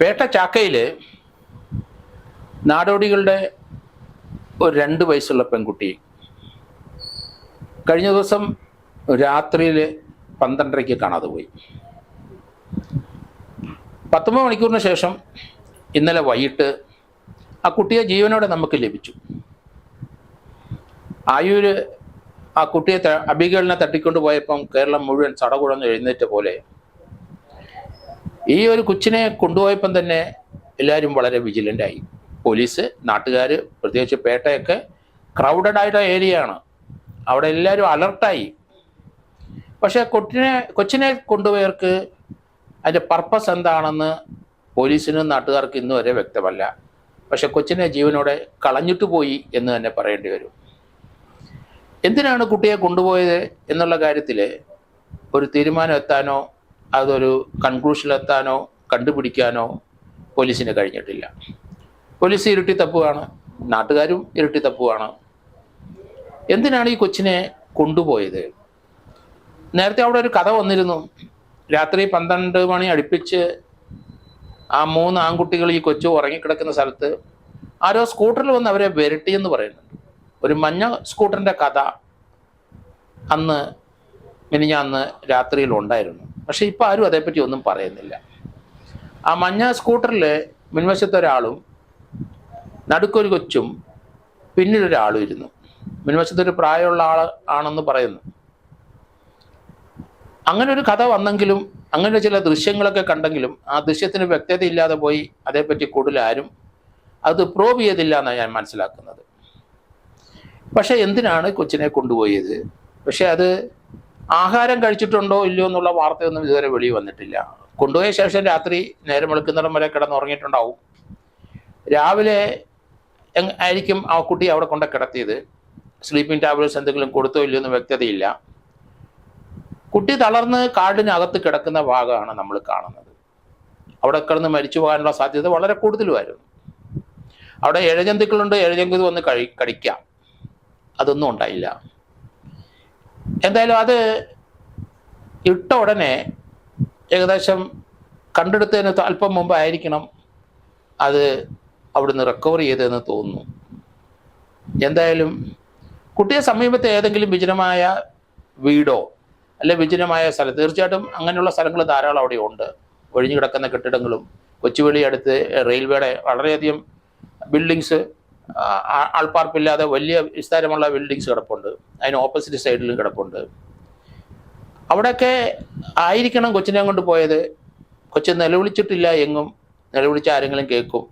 പേട്ട ചാക്കയിൽ നാടോടികളുടെ ഒരു രണ്ട് വയസ്സുള്ള പെൺകുട്ടി കഴിഞ്ഞ ദിവസം രാത്രിയിൽ പന്ത്രണ്ടരയ്ക്ക് കാണാതെ പോയി. പത്തൊമ്പത് മണിക്കൂറിന് ശേഷം ഇന്നലെ വൈകിട്ട് ആ കുട്ടിയെ ജീവനോടെ നമുക്ക് ലഭിച്ചു. ആയൂര് ആ കുട്ടിയെ അബികളിനെ തട്ടിക്കൊണ്ടു പോയപ്പം കേരളം മുഴുവൻ ചടകുടന്ന് എഴുന്നേറ്റ പോലെ ഈ ഒരു കൊച്ചിനെ കൊണ്ടുപോയപ്പം തന്നെ എല്ലാവരും വളരെ വിജിലന്റായി. പോലീസ് നാട്ടുകാർ പ്രത്യേകിച്ച് പേട്ടയൊക്കെ ക്രൗഡഡ് ആയിട്ടുള്ള ഏരിയ ആണ്. അവിടെ എല്ലാവരും അലർട്ടായി പക്ഷേ കൊച്ചിനെ കൊച്ചിനെ കൊണ്ടുപോയവർക്ക് അതിന്റെ പർപ്പസ് എന്താണെന്ന് പോലീസിനും നാട്ടുകാർക്ക് ഇന്നു വരെ വ്യക്തമല്ല. പക്ഷെ കൊച്ചിനെ ജീവനോടെ കളഞ്ഞിട്ട് പോയി എന്ന് തന്നെ പറയേണ്ടി വരും. എന്തിനാണ് കുട്ടിയെ കൊണ്ടുപോയത് എന്നുള്ള കാര്യത്തിൽ ഒരു തീരുമാനം എത്താനോ അതൊരു കൺക്ലൂഷനിലെത്താനോ കണ്ടുപിടിക്കാനോ പോലീസിന് കഴിഞ്ഞിട്ടില്ല. പോലീസ് ഇരുട്ടി തപ്പുകയാണ് നാട്ടുകാരും ഇരുട്ടി തപ്പുകയാണ് എന്തിനാണ് ഈ കൊച്ചിനെ കൊണ്ടുപോയത്? നേരത്തെ അവിടെ ഒരു കഥ വന്നിരുന്നു. രാത്രി പന്ത്രണ്ട് മണി അടുപ്പിച്ച് ആ മൂന്ന് ആൺകുട്ടികൾ ഈ കൊച്ചു ഉറങ്ങിക്കിടക്കുന്ന സ്ഥലത്ത് ആരോ സ്കൂട്ടറിൽ വന്ന് അവരെ വിരട്ടിയെന്ന് പറയുന്നുണ്ട്. ഒരു മഞ്ഞ സ്കൂട്ടറിന്റെ കഥ അന്ന് മിനിഞ്ഞാന്ന് രാത്രിയിൽ ഉണ്ടായിരുന്നു. പക്ഷെ ഇപ്പം ആരും അതേപ്പറ്റി ഒന്നും പറയുന്നില്ല. ആ മഞ്ഞ സ്കൂട്ടറിൽ മുൻവശത്തൊരാളും നടുക്കൊരു കൊച്ചും പിന്നിലൊരാളും ഇരുന്നു. മുൻവശത്തൊരു പ്രായമുള്ള ആൾ ആണെന്ന് പറയുന്നു. അങ്ങനെ ഒരു കഥ വന്നെങ്കിലും അങ്ങനെ ചില ദൃശ്യങ്ങളൊക്കെ കണ്ടെങ്കിലും ആ ദൃശ്യത്തിന് വ്യക്തതയില്ലാതെ പോയി അതേപ്പറ്റി കൂടുതൽ ആരും അത് പ്രൂവ് ചെയ്തില്ല എന്നാണ് ഞാൻ മനസ്സിലാക്കുന്നത്. പക്ഷേ എന്തിനാണ് കൊച്ചിനെ കൊണ്ടുപോയത്? പക്ഷെ അത് ആഹാരം കഴിച്ചിട്ടുണ്ടോ ഇല്ലയോ എന്നുള്ള വാർത്തയൊന്നും ഇതുവരെ വെളി വന്നിട്ടില്ല. കൊണ്ടുപോയ ശേഷം രാത്രി നേരം വെളുക്കുന്നിടം വരെ കിടന്നുറങ്ങിയിട്ടുണ്ടാവും. രാവിലെ ആയിരിക്കും ആ കുട്ടി അവിടെ കൊണ്ട് കിടത്തിയത്. സ്ലീപ്പിംഗ് ടാബ്ലറ്റ്സ് എന്തെങ്കിലും കൊടുത്തോ ഇല്ലയോ എന്ന് വ്യക്തതയില്ല. കുട്ടി തളർന്ന് കാടിനകത്ത് കിടക്കുന്ന ഭാഗമാണ് നമ്മൾ കാണുന്നത്. അവിടെ കിടന്ന് മരിച്ചു പോകാനുള്ള സാധ്യത വളരെ കൂടുതലുമായിരുന്നു. അവിടെ ഇഴജന്തുക്കളുണ്ട് ഇഴജന്തു വന്ന് കഴി കടിക്കാം. അതൊന്നും ഉണ്ടായില്ല. എന്തായാലും അത് ഇട്ട ഉടനെ ഏകദേശം കണ്ടെടുത്തതിന് അല്പം മുമ്പ് ആയിരിക്കണം അത് അവിടുന്ന് റിക്കവർ ചെയ്തതെന്ന് തോന്നുന്നു. എന്തായാലും കുട്ടിയെ സമീപത്തെ ഏതെങ്കിലും വിജനമായ വീടോ അല്ലെ വിജനമായ സ്ഥലം തീർച്ചയായിട്ടും അങ്ങനെയുള്ള സ്ഥലങ്ങൾ ധാരാളം അവിടെ ഉണ്ട്. ഒഴിഞ്ഞു കിടക്കുന്ന കെട്ടിടങ്ങളും കൊച്ചുവേളി അടുത്ത് റെയിൽവേയുടെ വളരെയധികം ബിൽഡിങ്സ് ആൾപ്പാർപ്പില്ലാതെ വലിയ വിസ്താരമുള്ള ബിൽഡിങ്സ് കിടപ്പുണ്ട്. അതിന് ഓപ്പോസിറ്റ് സൈഡിലും കിടപ്പുണ്ട്. അവിടെയൊക്കെ ആയിരിക്കണം കൊച്ചിനെ കൊണ്ട് പോയത്. കൊച്ചു നിലവിളിച്ചിട്ടില്ല എങ്ങും. നിലവിളിച്ച ആരെങ്കിലും കേൾക്കും.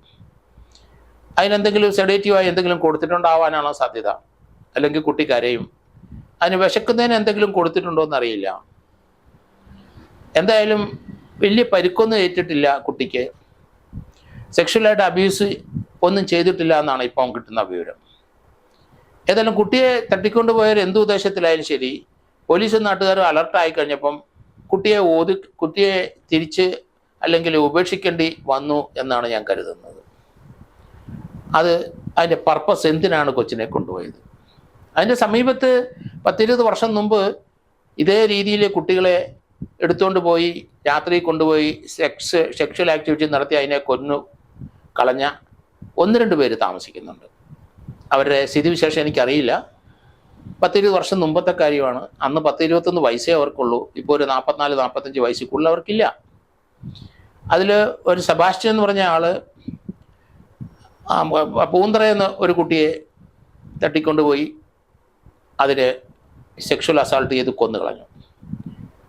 അതിനെന്തെങ്കിലും സെഡേറ്റീവായി എന്തെങ്കിലും കൊടുത്തിട്ടുണ്ടാവാനാണോ സാധ്യത? അല്ലെങ്കിൽ കുട്ടി കരയും. അതിന് വിശക്കുന്നതിന് എന്തെങ്കിലും കൊടുത്തിട്ടുണ്ടോ എന്നറിയില്ല എന്തായാലും വലിയ പരിക്കൊന്നും ഏറ്റിട്ടില്ല കുട്ടിക്ക്. സെക്ഷലായിട്ട് അബ്യൂസ് ഒന്നും ചെയ്തിട്ടില്ല എന്നാണ് ഇപ്പം കിട്ടുന്ന വിവരം. ഏതായാലും കുട്ടിയെ തട്ടിക്കൊണ്ടുപോയവർ എന്ത് ഉദ്ദേശത്തിലായാലും ശരി പോലീസും നാട്ടുകാരും അലർട്ടായി കഴിഞ്ഞപ്പം കുട്ടിയെ ഓതി കുട്ടിയെ തിരിച്ച് അല്ലെങ്കിൽ ഉപേക്ഷിക്കേണ്ടി വന്നു എന്നാണ് ഞാൻ കരുതുന്നത്. അത് അതിന്റെ പർപ്പസ് എന്തിനാണ് കൊച്ചിനെ കൊണ്ടുപോയത്? അതിന്റെ സമീപത്ത് പത്തിരുപത് വർഷം മുമ്പ് ഇതേ രീതിയിൽ കുട്ടികളെ എടുത്തുകൊണ്ട് പോയി രാത്രി കൊണ്ടുപോയി സെക്സ് സെക്ഷൽ ആക്ടിവിറ്റി നടത്തി അതിനെ കൊന്നു കളഞ്ഞ ഒന്ന് രണ്ട് പേര് താമസിക്കുന്നുണ്ട്. അവരുടെ സ്ഥിതിവിശേഷം എനിക്കറിയില്ല. പത്തിരുപത് വർഷം മുമ്പത്തെ കാര്യമാണ്. അന്ന് പത്ത് ഇരുപത്തൊന്ന് വയസ്സേ അവർക്കുള്ളൂ. ഇപ്പോൾ ഒരു നാൽപ്പത്തിനാല് നാൽപ്പത്തഞ്ച് വയസ്സിൽ അവർക്കില്ല. അതിൽ ഒരു സെബാസ്റ്റ്യൻ എന്ന് പറഞ്ഞ ആൾ പൂന്തറ എന്ന ഒരു കുട്ടിയെ തട്ടിക്കൊണ്ടുപോയി അതിന് സെക്ഷൽ അസാൾട്ട് ചെയ്ത് കൊന്നു കളഞ്ഞു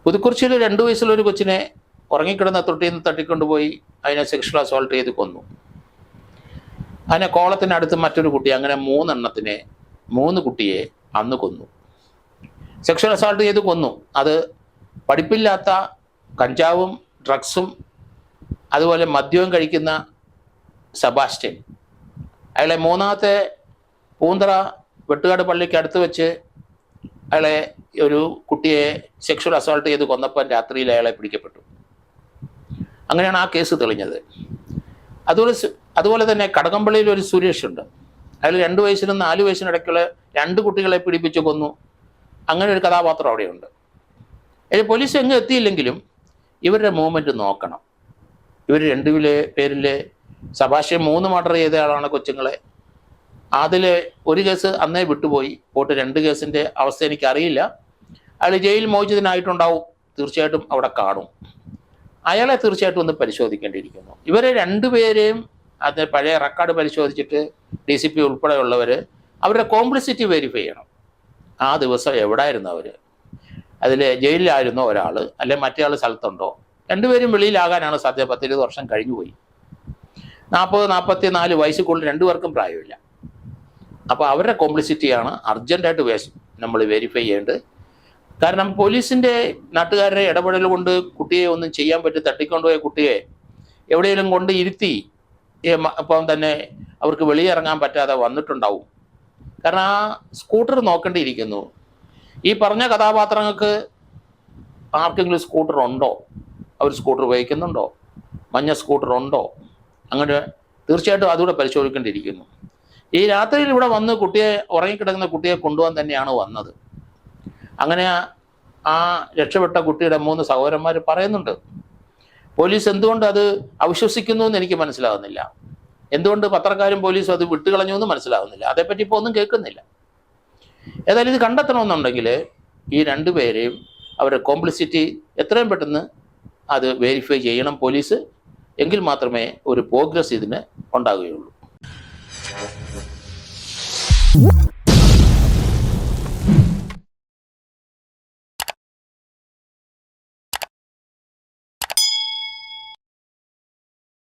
പുതുക്കുറിച്ചിയിൽ രണ്ട് വയസ്സുള്ള ഒരു കൊച്ചിനെ ഉറങ്ങിക്കിടന്ന തൊട്ടിയിൽ നിന്ന് തട്ടിക്കൊണ്ടുപോയി അതിനെ സെക്ഷൽ അസോൾട്ട് ചെയ്ത് കൊന്നു. അതിനെ കോളത്തിനടുത്ത് മറ്റൊരു കുട്ടി അങ്ങനെ മൂന്നെണ്ണത്തിനെ മൂന്ന് കുട്ടിയെ അന്ന് കൊന്നു. സെക്ഷൽ അസോൾട്ട് ചെയ്ത് കൊന്നു. അത് പഠിപ്പില്ലാത്ത കഞ്ചാവും ഡ്രഗ്സും അതുപോലെ മദ്യവും കഴിക്കുന്ന സെബാസ്റ്റ്യൻ. അയാളെ മൂന്നാമത്തെ പൂന്തറ വെട്ടുകാട് പള്ളിക്ക് അടുത്ത് വെച്ച് അയാളെ ഒരു കുട്ടിയെ സെക്ഷൽ അസോൾട്ട് ചെയ്ത് കൊന്നപ്പോൾ രാത്രിയിൽ അയാളെ പിടിക്കപ്പെട്ടു. അങ്ങനെയാണ് ആ കേസ് തെളിഞ്ഞത്. അതുപോലെ അതുപോലെ തന്നെ കടകംപള്ളിയിൽ ഒരു സുരേഷ് ഉണ്ട് അതിൽ രണ്ട് വയസ്സിനും നാല് വയസ്സിനും ഇടയ്ക്കുള്ള രണ്ട് കുട്ടികളെ പിടിപ്പിച്ച് കൊന്നു. അങ്ങനെ ഒരു കഥാപാത്രം അവിടെയുണ്ട്. പോലീസ് എങ്ങും എത്തിയില്ലെങ്കിലും ഇവരുടെ മൂവ്മെന്റ് നോക്കണം. ഇവർ രണ്ടുപേരെ പേരിലെ സഭാഷ്യം മൂന്ന് മർഡർ ചെയ്ത ആളാണ് കൊച്ചുങ്ങളെ. അതിൽ ഒരു കേസ് അന്നേ വിട്ടുപോയി. പോട്ട് രണ്ട് കേസിന്റെ അവസ്ഥ എനിക്കറിയില്ല. അയാൾ ജയിൽ മോചിതനായിട്ടുണ്ടാവും. തീർച്ചയായിട്ടും അവിടെ കാണും. അയാളെ തീർച്ചയായിട്ടും ഒന്ന് പരിശോധിക്കേണ്ടിയിരിക്കുന്നു. ഇവരെ രണ്ടുപേരെയും അത് പഴയ റെക്കോർഡ് പരിശോധിച്ചിട്ട് ഡി സി പി ഉൾപ്പെടെയുള്ളവർ അവരുടെ കോംപ്ലിസിറ്റി വെരിഫൈ ചെയ്യണം. ആ ദിവസം എവിടായിരുന്നു അവർ അതിൽ ജയിലിലായിരുന്നു ഒരാൾ അല്ലെ മറ്റേ ആൾ സ്ഥലത്തുണ്ടോ? രണ്ടുപേരും വെളിയിലാകാനാണ് സാധ്യത. പത്തിരുപത് വർഷം കഴിഞ്ഞു പോയി. നാൽപ്പത് നാൽപ്പത്തി നാല് വയസ്സിൽ കൂടുതൽ രണ്ടുപേർക്കും പ്രായമില്ല. അപ്പോൾ അവരുടെ കോംപ്ലിസിറ്റിയാണ് അർജന്റായിട്ട് നമ്മൾ വെരിഫൈ ചെയ്യേണ്ടത്. കാരണം പോലീസിന്റെ നാട്ടുകാരുടെ ഇടപെടൽ കൊണ്ട് കുട്ടിയെ ഒന്നും ചെയ്യാൻ പറ്റി തട്ടിക്കൊണ്ടുപോയ കുട്ടിയെ എവിടെയെങ്കിലും കൊണ്ട് ഇരുത്തി ഇപ്പം തന്നെ അവർക്ക് വെളിയിറങ്ങാൻ പറ്റാതെ വന്നിട്ടുണ്ടാവും. കാരണം ആ സ്കൂട്ടർ നോക്കേണ്ടിയിരിക്കുന്നു. ഈ പറഞ്ഞ കഥാപാത്രങ്ങൾക്ക് ആർക്കെങ്കിലും സ്കൂട്ടർ ഉണ്ടോ? അവർ സ്കൂട്ടർ ഉപയോഗിക്കുന്നുണ്ടോ? മഞ്ഞ സ്കൂട്ടർ ഉണ്ടോ? അങ്ങനെ തീർച്ചയായിട്ടും അതുകൂടെ പരിശോധിക്കേണ്ടിയിരിക്കുന്നു. ഈ രാത്രിയിൽ ഇവിടെ വന്ന് കുട്ടിയെ ഉറങ്ങിക്കിടക്കുന്ന കുട്ടിയെ കൊണ്ടുപോകാൻ തന്നെയാണ് വന്നത്. അങ്ങനെ ആ- രക്ഷപ്പെട്ട കുട്ടിയുടെ മൂന്ന് സഹോദരന്മാർ പറയുന്നുണ്ട്. പോലീസ് എന്തുകൊണ്ട് അത് അവിശ്വസിക്കുന്നു എന്ന് എനിക്ക് മനസ്സിലാകുന്നില്ല എന്തുകൊണ്ട് പത്രക്കാരും പോലീസും അത് വിട്ടുകളഞ്ഞു എന്ന് മനസ്സിലാകുന്നില്ല അതേപ്പറ്റി ഇപ്പോൾ ഒന്നും കേൾക്കുന്നില്ല. ഏതായാലും ഇത് കണ്ടെത്തണമെന്നുണ്ടെങ്കിൽ ഈ രണ്ടുപേരെയും അവരുടെ കോംപ്ലിസിറ്റി എത്രയും പെട്ടെന്ന് അത് വെരിഫൈ ചെയ്യണം പോലീസ്. എങ്കിൽ മാത്രമേ ഒരു പ്രോഗ്രസ് ഇതിന് ഉണ്ടാകുകയുള്ളൂ